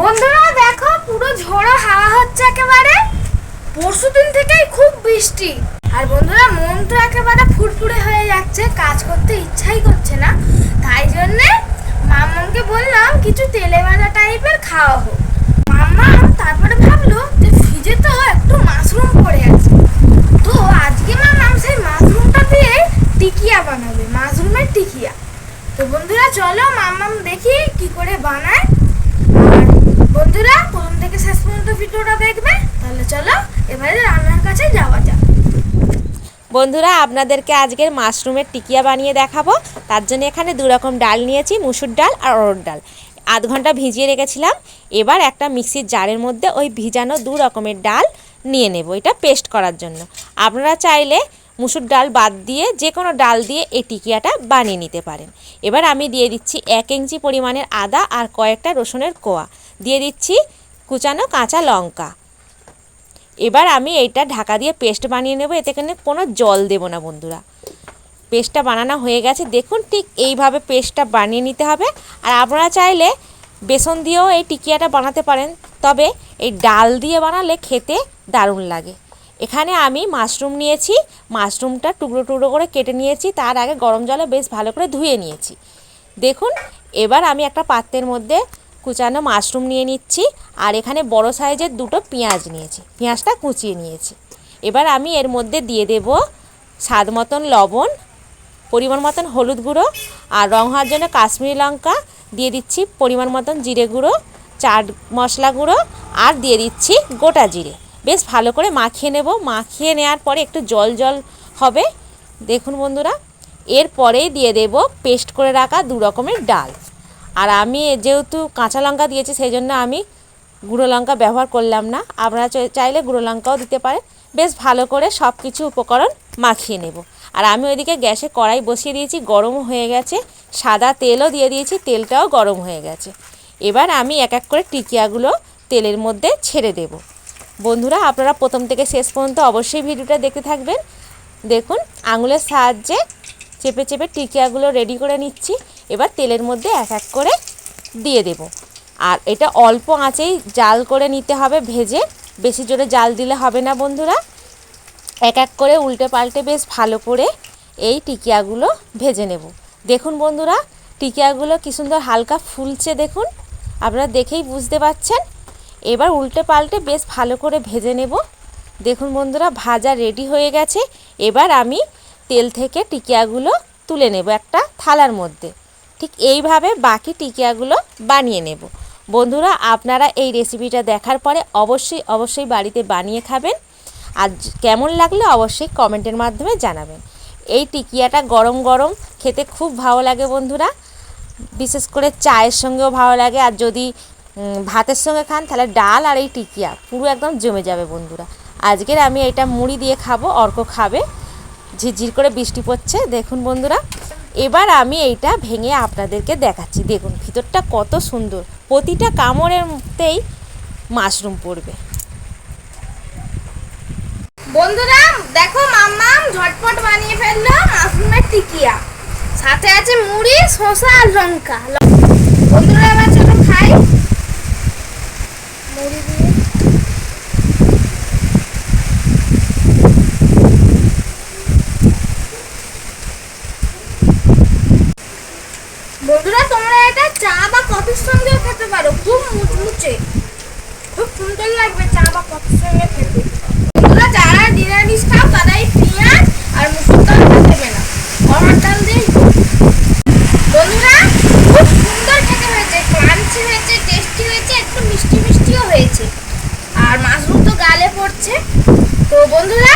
বন্ধুরা, দেখো, পুরো ঝড়ো হাওয়া হচ্ছে একেবারে। পরশু দিন থেকেই খুব বৃষ্টি। আর বন্ধুরা, মন তো একেবারে ফুরফুরে হয়ে যাচ্ছে, কাজ করতে ইচ্ছাই করছে না। তাই জন্যে মাম্মামকে বললাম, কিছু তেলে ভাজা টাইপের খাওয়া হোক। মাম্মা তারপরে ভাবলো যে ফ্রিজে তো একটু মাশরুম পড়ে আছে। তো আজকে মাম্মাম সেই মাশরুমটা দিয়ে টিকিয়া বানাবে, মাশরুমের টিকিয়া। তো বন্ধুরা, চলো মাম্মাম দেখি কি করে বানায়। বন্ধুরা, প্রথম থেকে শেষ পর্যন্ত ভিডিওটা দেখবে। তাহলে চলো, এবারে রান্নার কাছে যাওয়া যাক। বন্ধুরা, আপনাদেরকে আজকের মাশরুমের টিকিয়া বানিয়ে দেখাবো। তার জন্য এখানে দু রকম ডাল নিয়েছি, মুসুর ডাল আর অরড় ডাল। আধ ঘণ্টা ভিজিয়ে রেখেছিলাম। এবার একটা মিক্সির জারের মধ্যে ওই ভিজানো দু রকমের ডাল নিয়ে নেব, এটা পেস্ট করার জন্য। আপনারা চাইলে মুসুর ডাল বাদ দিয়ে যে কোনো ডাল দিয়ে এই টিকিয়াটা বানিয়ে নিতে পারেন। এবার আমি দিয়ে দিচ্ছি এক ইঞ্চি পরিমাণের আদা আর কয়েকটা রসুনের কোয়া। দিয়ে দিচ্ছি কুচানো কাঁচা লঙ্কা। এবার আমি এইটা ঢাকা দিয়ে পেস্ট বানিয়ে নেব, এতে কিন্তু কোনো জল দেব না বন্ধুরা। পেস্টটা বানানো হয়ে গেছে। দেখুন ঠিক এইভাবে পেস্টটা বানিয়ে নিতে হবে। আর আপনারা চাইলে বেসন দিয়েও এই টিকিয়াটা বানাতে পারেন। তবে এই ডাল দিয়ে বানালে খেতে দারুণ লাগে। এখানে আমি মাশরুম নিয়েছি, মাশরুমটা টুকরো টুকরো করে কেটে নিয়েছি, তার আগে গরম জলে বেশ ভালো করে ধুয়ে নিয়েছি। দেখুন, এবার আমি একটা পাত্রের মধ্যে কুচানো মাশরুম নিয়ে নিচ্ছি, আর এখানে বড় সাইজের দুটো পেঁয়াজ নিয়েছি, পেঁয়াজটা কুচিয়ে নিয়েছি। এবার আমি এর মধ্যে দিয়ে দেব স্বাদ মতন লবণ, পরিমাণ মতন হলুদ গুঁড়ো, আর রং হওয়ার জন্য কাশ্মীরি লঙ্কা, দিয়ে দিচ্ছি পরিমাণ মতন জিরে গুঁড়ো, চাট মশলা গুঁড়ো, আর দিয়ে দিচ্ছি গোটা জিরে। বেশ ভালো করে মাখিয়ে নেব। মাখিয়ে নেওয়ার পরে একটু জল জল হবে। দেখুন বন্ধুরা, এরপরেই দিয়ে দেব পেস্ট করে রাখা দু রকমের ডাল। আর আমি যেহেতু কাঁচা লঙ্কা দিয়েছি, সেই জন্য আমি গুঁড়ো লঙ্কা ব্যবহার করলাম না। আপনারা চাই- চাইলে গুঁড়ো লঙ্কাও দিতে পারেন। বেশ ভালো করে সব কিছু উপকরণ মাখিয়ে নেব। আর আমি ওইদিকে গ্যাসে কড়াই বসিয়ে দিয়েছি, গরম হয়ে গেছে। সাদা তেলও দিয়ে দিয়েছি, তেলটাও গরম হয়ে গেছে। এবার আমি এক এক করে টিকিয়াগুলো তেলের মধ্যে ছেড়ে দেব। বন্ধুরা, আপনারা প্রথম থেকে শেষ পর্যন্ত অবশ্যই ভিডিওটা দেখতে থাকবেন। দেখুন, আঙুলের সাহায্যে চেপে চেপে টিকিয়াগুলো রেডি করে নিচ্ছি। এবার তেলের মধ্যে এক এক করে দিয়ে দেব। আর এটা অল্প আঁচেই জাল করে নিতে হবে ভেজে। বেশি জোরে জাল দিলে হবে না বন্ধুরা। এক এক করে উল্টে পাল্টে বেশ ভালো করে এই টিকিয়াগুলো ভেজে নেব। দেখুন বন্ধুরা, টিকিয়াগুলো কী সুন্দর হালকা ফুলছে দেখুন। আপনারা দেখেই বুঝতে পারছেন এবার উল্টে পাল্টে বেশ ভালো করে ভেজে নেব। দেখুন বন্ধুরা, ভাজা রেডি হয়ে গেছে। এবার আমি তেল থেকে টিকিয়াগুলো তুলে নেব একটা থালার মধ্যে। ঠিক এইভাবে বাকি টিকিয়াগুলো বানিয়ে নেব। বন্ধুরা, আপনারা এই রেসিপিটা দেখার পরে অবশ্যই অবশ্যই বাড়িতে বানিয়ে খাবেন। আর কেমন লাগলে অবশ্যই কমেন্টের মাধ্যমে জানাবেন। এই টিকিয়াটা গরম গরম খেতে খুব ভালো লাগে বন্ধুরা। বিশেষ করে চায়ের সঙ্গেও ভালো লাগে। আর যদি ভাতের সঙ্গে খান, তাহলে ডাল আর এই টিকিয়া, পুরো একদম জমে যাবে বন্ধুরা। আজকের আমি এটা মুড়ি দিয়ে খাব, অর্ক খাবে। ঝিরঝির করে বৃষ্টি পড়ছে, দেখুন বন্ধুরা। এবার আমি এইটা ভেঙে আপনাদেরকে দেখাচ্ছি। দেখুন, ভিতরটা কত সুন্দর। প্রতিটা কামড়ের মধ্যেই মাশরুম পড়বে। বন্ধুরা, দেখো মাম্মাম ঝটপট বানিয়ে ফেলল মাশরুমের টিকিয়া। সাথে আছে মুড়ি, শসা আর লঙ্কা। বন্ধুরা এবার চলো খাই মুড়ি দিয়ে বন্ধুরা তোমরা এটা চা বা কফির সঙ্গেও খেতে পারো। খুব মুচমুচে। খুব সুন্দর লাগবে চা বা কফির সঙ্গে খেতে। বন্ধুরা যারা নিরামিষ খাও তারা পেঁয়াজ আর মুসুর ডালটা দেবে না। অরহর ডাল হবে। বন্ধুরা, খুব সুন্দর খেতে হয়েছে। ক্রাঞ্চি হয়েছে, টেস্টি হয়েছে, একটু মিষ্টি মিষ্টিও হয়েছে। আর মাশরুম তো গালে পড়ছে। তো বন্ধুরা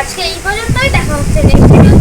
আজকে এই পর্যন্তই দেখা হচ্ছে নেক্সট